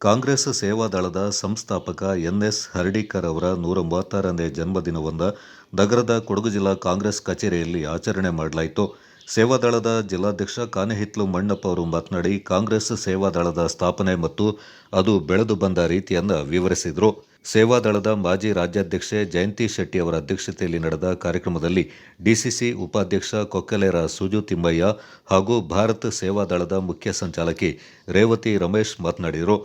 ಕಾಂಗ್ರೆಸ್ ಸೇವಾದಳದ ಸಂಸ್ಥಾಪಕ ಎನ್ಎಸ್ ಹರ್ಡೀಕರ್ ಅವರ ನೂರ ಮೂವತ್ತಾರನೇ ಜನ್ಮದಿನವೊಂದ ನಗರದ ಕೊಡಗು ಜಿಲ್ಲಾ ಕಾಂಗ್ರೆಸ್ ಕಚೇರಿಯಲ್ಲಿ ಆಚರಣೆ ಮಾಡಲಾಯಿತು. ಸೇವಾದಳದ ಜಿಲ್ಲಾಧ್ಯಕ್ಷ ಕಾನೆಹಿತ್ಲು ಮಣ್ಣಪ್ಪ ಅವರು ಮಾತನಾಡಿ, ಕಾಂಗ್ರೆಸ್ ಸೇವಾದಳದ ಸ್ಥಾಪನೆ ಮತ್ತು ಅದು ಬೆಳೆದು ಬಂದ ರೀತಿಯನ್ನು ವಿವರಿಸಿದರು. ಸೇವಾದಳದ ಮಾಜಿ ರಾಜ್ಯಾಧ್ಯಕ್ಷೆ ಜಯಂತಿ ಶೆಟ್ಟಿ ಅವರ ಅಧ್ಯಕ್ಷತೆಯಲ್ಲಿ ನಡೆದ ಕಾರ್ಯಕ್ರಮದಲ್ಲಿ ಡಿಸಿಸಿ ಉಪಾಧ್ಯಕ್ಷ ಕೊಕ್ಕಲೇರ ಸುಜು ತಿಮ್ಮಯ್ಯ ಹಾಗೂ ಭಾರತ್ ಸೇವಾದಳದ ಮುಖ್ಯ ಸಂಚಾಲಕಿ ರೇವತಿ ರಮೇಶ್ ಮಾತನಾಡಿದರು.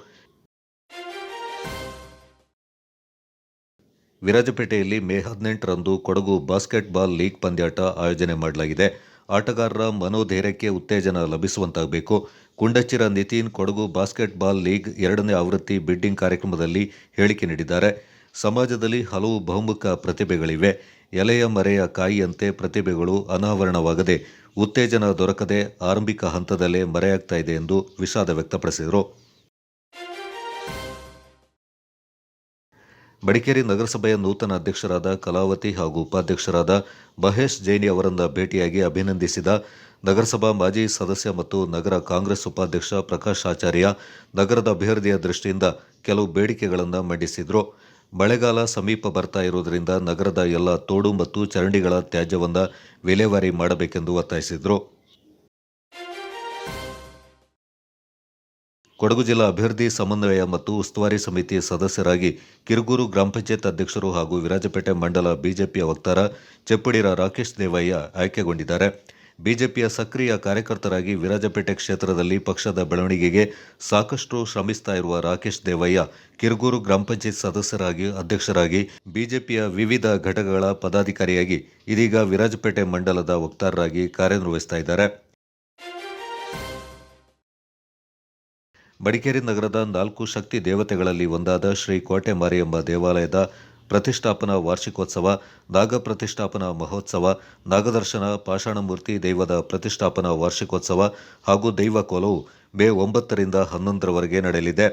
ವಿರಾಜಪೇಟೆಯಲ್ಲಿ ಮೇ ಹದಿನೆಂಟರಂದು ಕೊಡಗು ಬಾಸ್ಕೆಟ್ಬಾಲ್ ಲೀಗ್ ಪಂದ್ಯಾಟ ಆಯೋಜನೆ ಮಾಡಲಾಗಿದೆ. ಆಟಗಾರರ ಮನೋಧೈರ್ಯಕ್ಕೆ ಉತ್ತೇಜನ ಲಭಿಸುವಂತಾಗಬೇಕು. ಕುಂಡಚ್ಚಿರ ನಿತಿನ್ ಕೊಡಗು ಬಾಸ್ಕೆಟ್ಬಾಲ್ ಲೀಗ್ ಎರಡನೇ ಆವೃತ್ತಿ ಬಿಡ್ಡಿಂಗ್ ಕಾರ್ಯಕ್ರಮದಲ್ಲಿ ಹೇಳಿಕೆ ನೀಡಿದ್ದಾರೆ. ಸಮಾಜದಲ್ಲಿ ಹಲವು ಬಹುಮುಖ ಪ್ರತಿಭೆಗಳಿವೆ. ಎಲೆಯ ಮರೆಯ ಕಾಯಿಯಂತೆ ಪ್ರತಿಭೆಗಳು ಅನಾವರಣವಾಗದೆ, ಉತ್ತೇಜನ ದೊರಕದೆ ಆರಂಭಿಕ ಹಂತದಲ್ಲೇ ಮರೆಯಾಗ್ತಾ ಇದೆ ಎಂದು ವಿಷಾದ ವ್ಯಕ್ತಪಡಿಸಿದರು. ಮಡಿಕೇರಿ ನಗರಸಭೆಯ ನೂತನ ಅಧ್ಯಕ್ಷರಾದ ಕಲಾವತಿ ಹಾಗೂ ಉಪಾಧ್ಯಕ್ಷರಾದ ಮಹೇಶ್ ಜೈನಿ ಅವರನ್ನ ಭೇಟಿಯಾಗಿ ಅಭಿನಂದಿಸಿದ ನಗರಸಭಾ ಮಾಜಿ ಸದಸ್ಯ ಮತ್ತು ನಗರ ಕಾಂಗ್ರೆಸ್ ಉಪಾಧ್ಯಕ್ಷ ಪ್ರಕಾಶ್ ಆಚಾರ್ಯ ನಗರದ ಅಭಿವೃದ್ಧಿಯ ದೃಷ್ಟಿಯಿಂದ ಕೆಲವು ಬೇಡಿಕೆಗಳನ್ನು ಮಂಡಿಸಿದರು. ಮಳೆಗಾಲ ಸಮೀಪ ಬರ್ತಾ ಇರುವುದರಿಂದ ನಗರದ ಎಲ್ಲ ತೋಡು ಮತ್ತು ಚರಂಡಿಗಳ ತ್ಯಾಜ್ಯವನ್ನು ವಿಲೇವಾರಿ ಮಾಡಬೇಕೆಂದು ಒತ್ತಾಯಿಸಿದರು. ಕೊಡಗು ಜಿಲ್ಲಾ ಅಭಿವೃದ್ಧಿ ಸಮನ್ವಯ ಮತ್ತು ಉಸ್ತುವಾರಿ ಸಮಿತಿ ಸದಸ್ಯರಾಗಿ ಕಿರುಗೂರು ಗ್ರಾಮ ಪಂಚಾಯತ್ ಅಧ್ಯಕ್ಷರು ಹಾಗೂ ವಿರಾಜಪೇಟೆ ಮಂಡಲ ಬಿಜೆಪಿಯ ವಕ್ತಾರ ಚೆಪ್ಪಡಿರ ರಾಕೇಶ್ ದೇವಯ್ಯ ಆಯ್ಕೆಗೊಂಡಿದ್ದಾರೆ. ಬಿಜೆಪಿಯ ಸಕ್ರಿಯ ಕಾರ್ಯಕರ್ತರಾಗಿ ವಿರಾಜಪೇಟೆ ಕ್ಷೇತ್ರದಲ್ಲಿ ಪಕ್ಷದ ಬೆಳವಣಿಗೆಗೆ ಸಾಕಷ್ಟು ಶ್ರಮಿಸ್ತಾ ಇರುವ ರಾಕೇಶ್ ದೇವಯ್ಯ ಕಿರುಗೂರು ಗ್ರಾಮ ಪಂಚಾಯತ್ ಸದಸ್ಯರಾಗಿ ಅಧ್ಯಕ್ಷರಾಗಿ ಬಿಜೆಪಿಯ ವಿವಿಧ ಘಟಕಗಳ ಪದಾಧಿಕಾರಿಯಾಗಿ ಇದೀಗ ವಿರಾಜಪೇಟೆ ಮಂಡಲದ ವಕ್ತಾರರಾಗಿ ಕಾರ್ಯನಿರ್ವಹಿಸ್ತಾ ಇದ್ದಾರೆ. ಮಡಿಕೇರಿ ನಗರದ ನಾಲ್ಕು ಶಕ್ತಿ ದೇವತೆಗಳಲ್ಲಿ ಒಂದಾದ ಶ್ರೀ ಕೋಟೆ ಮಾರಿಯಮ್ಮ ದೇವಾಲಯದ ಪ್ರತಿಷ್ಠಾಪನಾ ವಾರ್ಷಿಕೋತ್ಸವ, ನಾಗ ಪ್ರತಿಷ್ಠಾಪನಾ ಮಹೋತ್ಸವ, ನಾಗದರ್ಶನ ಪಾಷಾಣಮೂರ್ತಿ ದೈವದ ಪ್ರತಿಷ್ಠಾಪನಾ ವಾರ್ಷಿಕೋತ್ಸವ ಹಾಗೂ ದೈವ ಕೋಲವು ಮೇ ಒಂಬತ್ತರಿಂದ ಹನ್ನೊಂದರವರೆಗೆ ನಡೆಯಲಿದೆ.